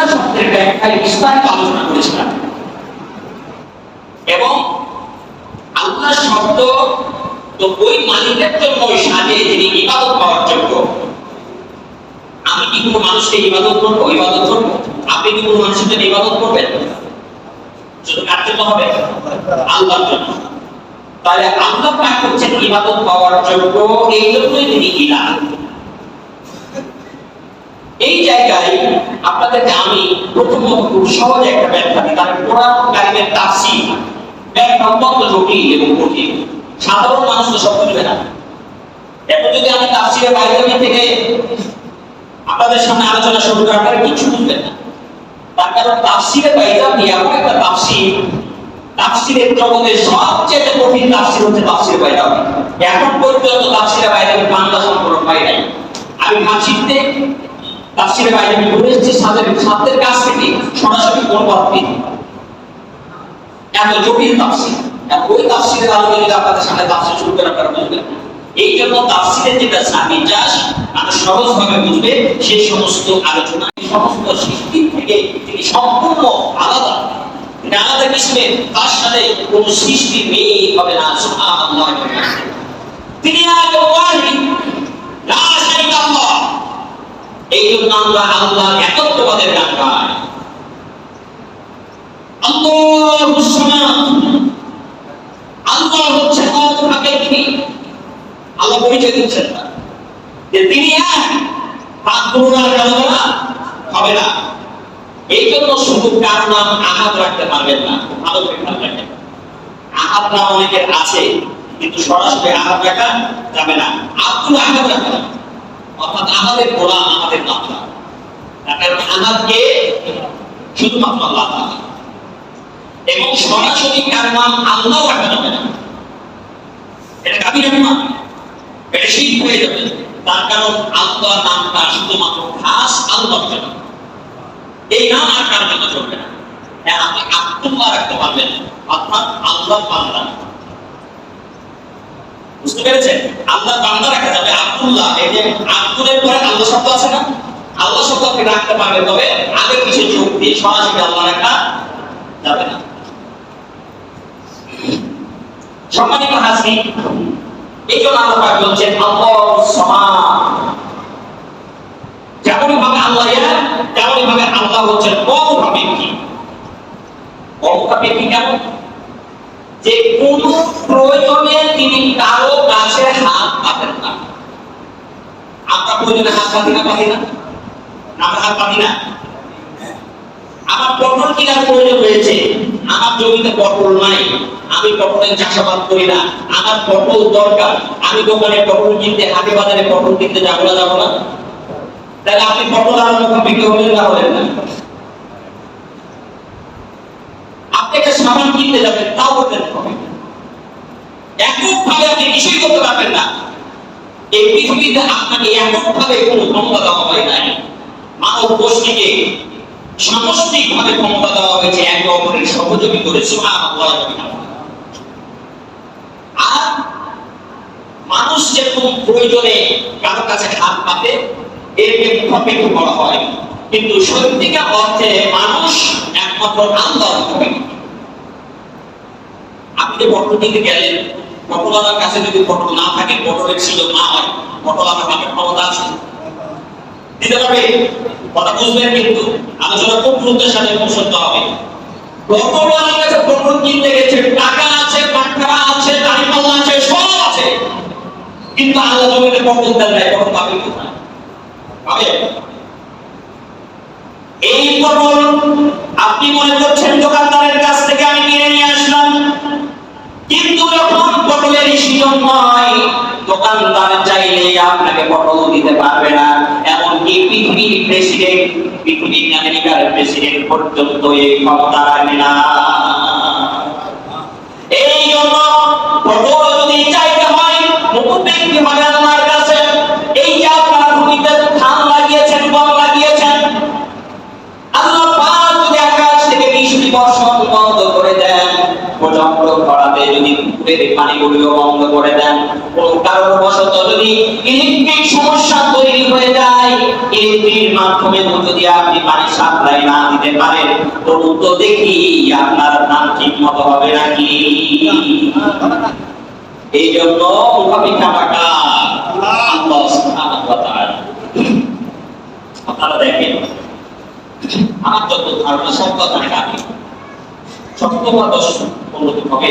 আল্লাহ শব্দের ব্যাখ্যায় বিস্তারিত আলোচনা করেছিলাম। এবং আল্লাহ শব্দ তো ওই মালিকের জন্য সাজে যিনি ইবাদত পাওয়ার যোগ্য। আমি কি কোনো মানুষকে ইবাদত করব? ইবাদত করব? আপনি কি কোনো মানুষের জন্য ইবাদত করবেন? শুধু কার জন্য হবে? আল্লাহর জন্য। তাহলে আল্লাহ পাক হচ্ছেন ইবাদত পাওয়ার যোগ্য, এই জন্যই তিনি ইলাহ। এই জায়গায় আপনাদেরকে আমি প্রথমত খুব সহজ একটা ব্যাখ্যা দিই কারণ কোরআন কারিমের তাফসীর, ব্যাখ্যা অত্যন্ত জটিল এবং কঠিন। সাধারণ মানুষ তো সব বুঝবে না। এখন যদি আমি তাফসীরের বাইরে থেকে আপনাদের সামনে আলোচনা শুরু করার পরে কিছু বুঝবেন না। তার কারণ তাফসীরের বাইরে আপনি এমন একটা তাফসীর, তাফসীরের জগতের সবচেয়ে কঠিন তাফসীর হচ্ছে তাফসীরের বাইরে এখন পর্যন্ত তাফসীরের বাইরে আমি বাংলা সম্পর্ক পাই নাই। আমি ভাষিতে তাফসীরের বাইরে আমি ঘুরে এসেছি, সাদের সাদের কাছ থেকে সরাসরি কোন পথে এত জটিল তাফসীর। এখন ওই তাফসীরের আলোকে যদি আপনাদের সামনে তাফসীর শুরু করে আপনারা বুঝবেন। এই জন্য তাফসীরের যেটা সাবিজাস মানুষ সহজভাবে বুঝবে সেই সমস্ত আলোচনা সমস্ত সৃষ্টি থেকে তিনি সম্পূর্ণ আলাদা। আলাদা কিসিমের তার সাথে কোন সৃষ্টি নেই হবে না, সুবহানাল্লাহ। তিনি আগে ওয়াহিদ লা শারীকা আল্লাহ এই জন্য আল্লাহ আল্লাহু পরিচয় দিচ্ছেন যে না। এই জন্য শুধু কার নাম আহাদ রাখতে পারবেন না ভালো করে খেয়াল রাখেন অনেকের আছে, কিন্তু সরাসরি আহাদ রাখা যাবে না। আব্দুল আহাদ রাখা যাবে। অর্থাৎ আমাদের গোলাম আমাদের মাত্রা কারণ আহাদকে শুধুমাত্র আল্লাহ এবং সরাসরি কার নাম আল্লাহ রাখা যাবে না। এটা কাবির না এটা শীত হয়ে যাবে। তার কারণ আল্লাহ নামটা শুধুমাত্র খাস আল্লাহর জন্য। এই নাম আর কার জন্য চলবে না। হ্যাঁ আপনি আব্দুল্লাহ রাখতে পারবেন। অর্থাৎ আল্লাহ বান্দা বুঝতে পেরেছেন? আল্লাহ বান্দা রাখা যাবে। আব্দুল্লাহ, এই যে আব্দুলের পরে আল্লাহ শব্দ আছে না? আল্লাহ শব্দ আপনি রাখতে পারবেন, তবে আগে কিছু যোগ দিয়ে সরাসরি আল্লাহ রাখা যাবে না। সম্মানিত হাসি এই জন্য আল্লাহ পাক বলছেন, আল্লাহ সমান যেমন ভাবে আল্লাহ তেমন ভাবে আল্লাহ হচ্ছেন বহুভাবে কি বহুভাবে কি কেমন? যে কোন প্রয়োজনে তিনি কারও কাছে হাত পাতেন না। আমরা প্রয়োজনে হাত পাতি না পাতি না? আমরা হাত পাতি না। আমার পটল কেনার প্রয়োজন হয়েছে? আমার জমিতে পটল নাই, আমি পটলের চাষাবাদ করি না। আমার পটল দরকার, আমি দোকানে পটল কিনতে, হাটে বাজারে পটল কিনতে যাব না যাব না। তাহলে আপনি পটল আর বিক্রি হলেন না হলেন না। আপনি একটা সামান কিনতে যাবেন, তাও করতেন হবে এককভাবে আপনি কিছুই করতে পারবেন না। এই পৃথিবীতে আপনাকে এককভাবে কোনো ক্ষমতা দেওয়া হয় নাই। মানব গোষ্ঠীকে সামষ্টিকভাবে ক্ষমতা দেওয়া হয়েছে, একে অপরের সহযোগী করে, সুবহানাল্লাহ আর মানুষ যেরকম প্রয়োজনে কারও কাছে হাত পাতে এরকে মুখাপেক্ষ করা হয়। কিন্তু সত্যিকার অর্থে মানুষ একমাত্র মুখাপেক্ষ আপনি যে পটল কিনতে গেলেন পটলার কাছে যদি পটল না থাকে পটলের ছিল না হয় পটল আমার ক্ষমতা আছে। দিতে পারবে? কথা বুঝবেন কিন্তু আলোচনা খুব গুরুত্বের সাথে হবে। কাছে কিনতে গেছে, টাকা আছে পাটখারা আছে আছে, সব আছে। কিন্তু আল্লাহ জমিতে দেন নাই পাবে পাবে? এই পটল আপনি মনে করছেন দোকানদারের কাছ থেকে আমি কিনে নিয়ে আসলাম। কিন্তু যখন পটলের সিজন নয় দোকানদার চাইলে আপনাকে পটল দিতে পারবে না। এমনকি পৃথিবীর প্রেসিডেন্ট পৃথিবীর আমেরিকার প্রেসিডেন্ট পর্যন্ত এই ক্ষমতা রাখে না। এই জন্য পটল যদি থেকে বন্ধ করে দেন, কোন কারণবশত যদি ইলেকট্রিক সমস্যা তৈরি হয়ে যায় ইলেকট্রিক মাধ্যমে যদি আপনি পানি সাপ্লাই না দিতে পারেন, তবু তো দেখি আপনার ধান ঠিক মতো হবে নাকি? এই জন্য মুখাপিখা টাকা আপনারা দেখেন, আমার যত ধারণা সব কথা সত্য বা অন্যতম হবে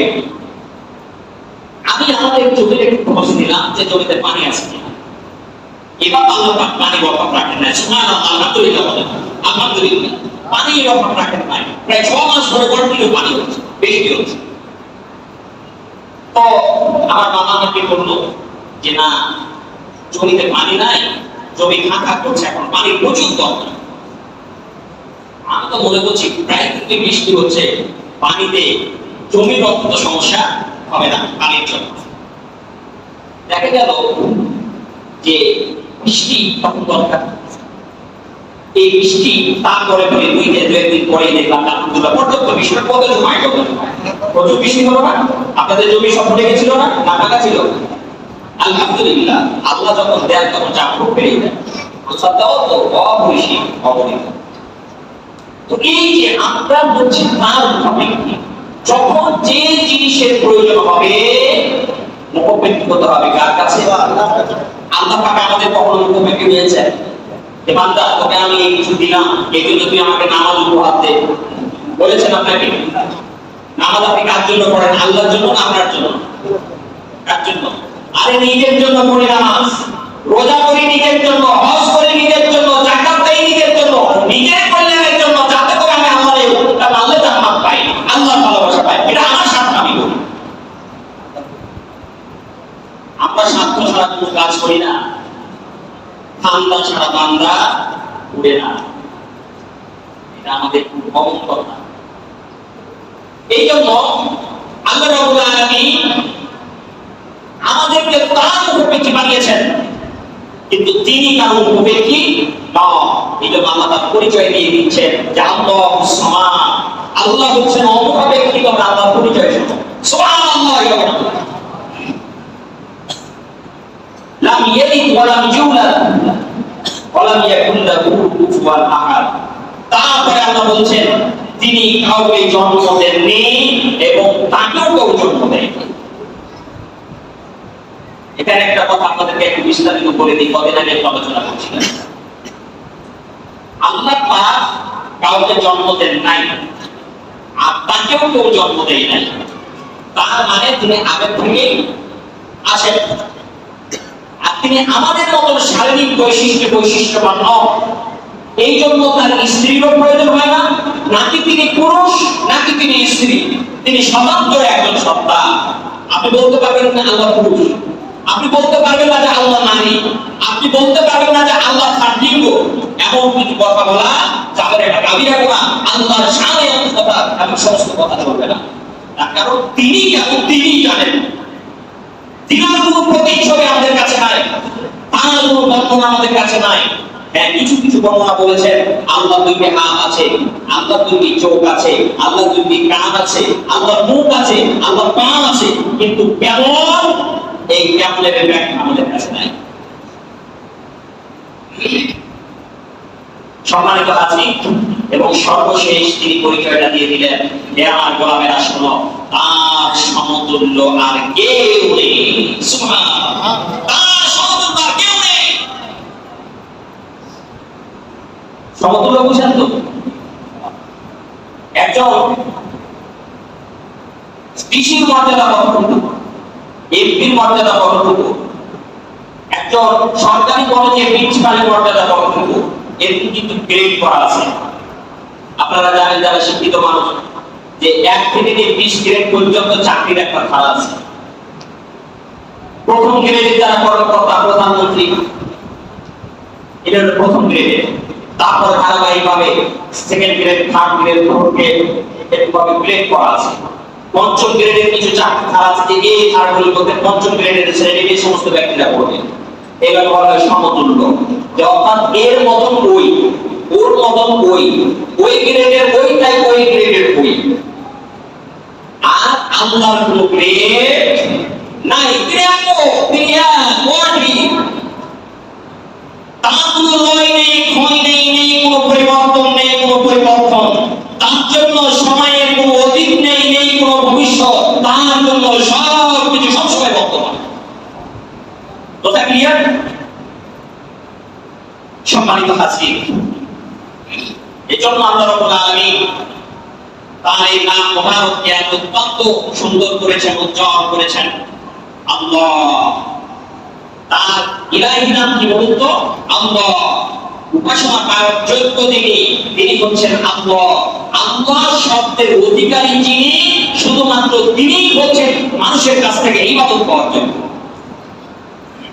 আমি আমাদের জমির একটু খোঁজ নিলাম যে জমিতে পানি আছে এবার আল্লাহ পাক পানির অভাব রাখেন না সুবহানাল্লাহ আলহামদুলিল্লাহ বলেন আলহামদুলিল্লাহ পানির অভাব রাখেন নাই। প্রায় ছ মাস ধরে কন্টিনিউ পানি হচ্ছে, বৃষ্টি হচ্ছে। তো আমার মামা আমাকে বলল যে, না, জমিতে পানি নাই, জমি ফাঁকা করছে, এখন পানি প্রচুর দরকার আমি তো মনে করছি, প্রায় বৃষ্টি হচ্ছে, পানিতে জমির অত্যন্ত সমস্যা হবে না পানির জন্য। দেখা গেল যে বৃষ্টি তখন দরকার। এই বৃষ্টি তারপরে পরে দুই দিন, দুই একদিন পরে দেখলাম আলহামদুলিল্লাহ পর্যাপ্ত বৃষ্টিটা কত গেল প্রচুর বৃষ্টি হলো না? আপনাদের জমি সব ভরে গেছিল না? না টাকা ছিল? আলহামদুলিল্লাহ, আল্লাহ যখন দেন, তখন সত্যাও তো অবনীত তো এই যে আমরা হচ্ছে তার মুখাপেক্ষি যখন যে জিনিসের প্রয়োজন হবে মুখাপেক্ষি হতে হবে কার কাছে? আল্লাহ পাক আমাদের কখনো মুখাপেক্ষি হয়েছে? যে তোকে আমি এই কিছু দিলাম তুই আমাকে নামাজ উপহার দে। বলেছেন আপনাকে? নামাজ আপনি কার জন্য পড়েন? আল্লাহর জন্য না আপনার জন্য? কার জন্য? আরে নিজের জন্য নামাজ। রোজা করি নিজের জন্য, হজ করি নিজের জন্য জাকাত দেই নিজের জন্য। নিজের কল্যাণের জন্য যাতে করে আমি আমার এই আল্লাহ জান্নাত পাই আল্লাহর ভালোবাসা পাই এটা আমার স্বার্থ আমি করি আমরা স্বার্থ ছাড়া করি না। ঠান্ডা ছাড়া বান্দা উড়ে না। এটা আমাদের খুব কমন কথা। এই জন্য আল্লাহ আলামিন আমাদেরকে তার বানিয়েছেন। কিন্তু তিনি কারও নন। এই জন্য তার পরিচয় দিয়ে দিচ্ছেন আল্লাহ সমান আল্লাহ হচ্ছেন আল্লাহ পরিচয় সমান আল্লাহ লাম ইয়ালিদ ওয়া লাম ইউলাদ ওয়া লাম ইয়াকুল লাহু তারপরে আল্লাহ বলছেন, তিনি কাউকে জন্ম দেননি এবং তাকেও কেউ জন্ম দেয়নি। এখানে একটা কথা আপনাদেরকে একটু বিস্তারিত করে দিই, কদিন আগে একটু আলোচনা করছিলাম। আল্লাহ পাক কাউকে জন্ম দেন নাই, আর তাকেও কেউ জন্ম দেয় নাই। তার মানে তিনি আগের থেকেই আসেন। তিনি আমাদের মতন শারীরিক বৈশিষ্ট্য, বৈশিষ্ট্যবান নন। এই জন্য তার স্ত্রীরও প্রয়োজন হয় না। নাকি তিনি পুরুষ, নাকি তিনি স্ত্রী। তিনি স্বতন্ত্র একজন সত্তা আপনি বলতে পারবেন না আল্লাহ পুরুষ। আপনি বলতে পারবেন না যে আল্লাহ নারী। আপনি বলতে পারবেন না যে আল্লাহ লিঙ্গ। এমন কিছু কথা বলা যাবে না এটা কাবিরা করা আল্লাহর সামনে কথা এমন সমস্ত কথা চলবে না। তার কারণ তিনি কেমন তিনি জানেন। হ্যাঁ আল্লাহ দুইটি হাত আছে, আল্লাহ দুইটি চোখ আছে, আল্লাহ দুইটি কান আছে, আল্লাহ মুখ আছে, আল্লাহ পা আছে, কিন্তু কেমন এই কেমনের ব্যাখ্যা আমাদের কাছে নাই। সম্মানিত আছি এবং সর্বশেষ তিনি পরিচয়টা দিয়ে দিলেন আমার গোলামেরা শোনো তার সমতুল্য আর কেউ সমতুল্য আর কেউ সমতুল্য বুঝেন তো? একজন কৃষির মর্যাদা কতটুকু? এমপির মর্যাদা কতটুকু? একজন সরকারি কলেজে প্রিন্সিপালের মর্যাদা কতটুকু? এরকম কিন্তু গ্রেড করা আছে। আপনারা জানেন যারা শিক্ষিত মানুষ, যে এক থেকে বিশ গ্রেড পর্যন্ত চাকরির একটা আছে। প্রথম গ্রেডে যারা কর্মকর্তা, প্রধানমন্ত্রী, এটা হলো প্রথম গ্রেডে তারপর ধারাবাহিক ভাবে second grade third grade fourth grade grade করা আছে। পঞ্চম গ্রেডের কিছু চাকরি ধারা আছে এই ধারাগুলোর মধ্যে পঞ্চম গ্রেডের এই সমস্ত ব্যক্তিরা পড়বে। এগুলো বলা সমতুল্য। যে অর্থাৎ এর মতন ওর মতন ওই গ্রেডের তাই ওই গ্রেডের আর আল্লাহর কোনো গ্রেড নাই। তিনি তার কোনো লয় নেই, ক্ষয় নেই নেই, কোনো পরিবর্তন নেই, কোনো পরিবর্তন। তার জন্য সময়ের কোনো নেই নেই, কোনো ভবিষ্যৎ। তার জন্য সব কিছু সবসময় জন্য আল্লাহ তার এই নাম এত অত্যন্ত সুন্দর করেছেন, উজ্জ্বল করেছেন। আল্লাহ তার ইলাহি নাম কি বলুন তো? আল্লাহ। উপাসনা যোগ্য তিনি তিনি হচ্ছেন আল্লাহ। আল্লাহ শব্দের অধিকারী যিনি, শুধুমাত্র তিনিই হচ্ছেন মানুষের কাছ থেকে ইবাদত পাওয়ার যোগ্য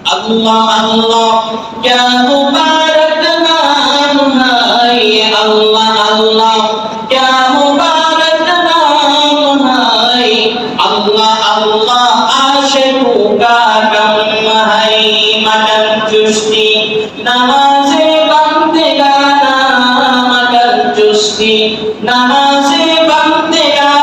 আল্লাহ আল্লাহ, কেন আল্লাহ আল্লাহ, কেন আল্লাহ আল্লাহ আসে পোকা কামাই মানব চুষ্টি নামাজে বান্দেগা না মানব চুষ্টি নামাজে বান্দেগা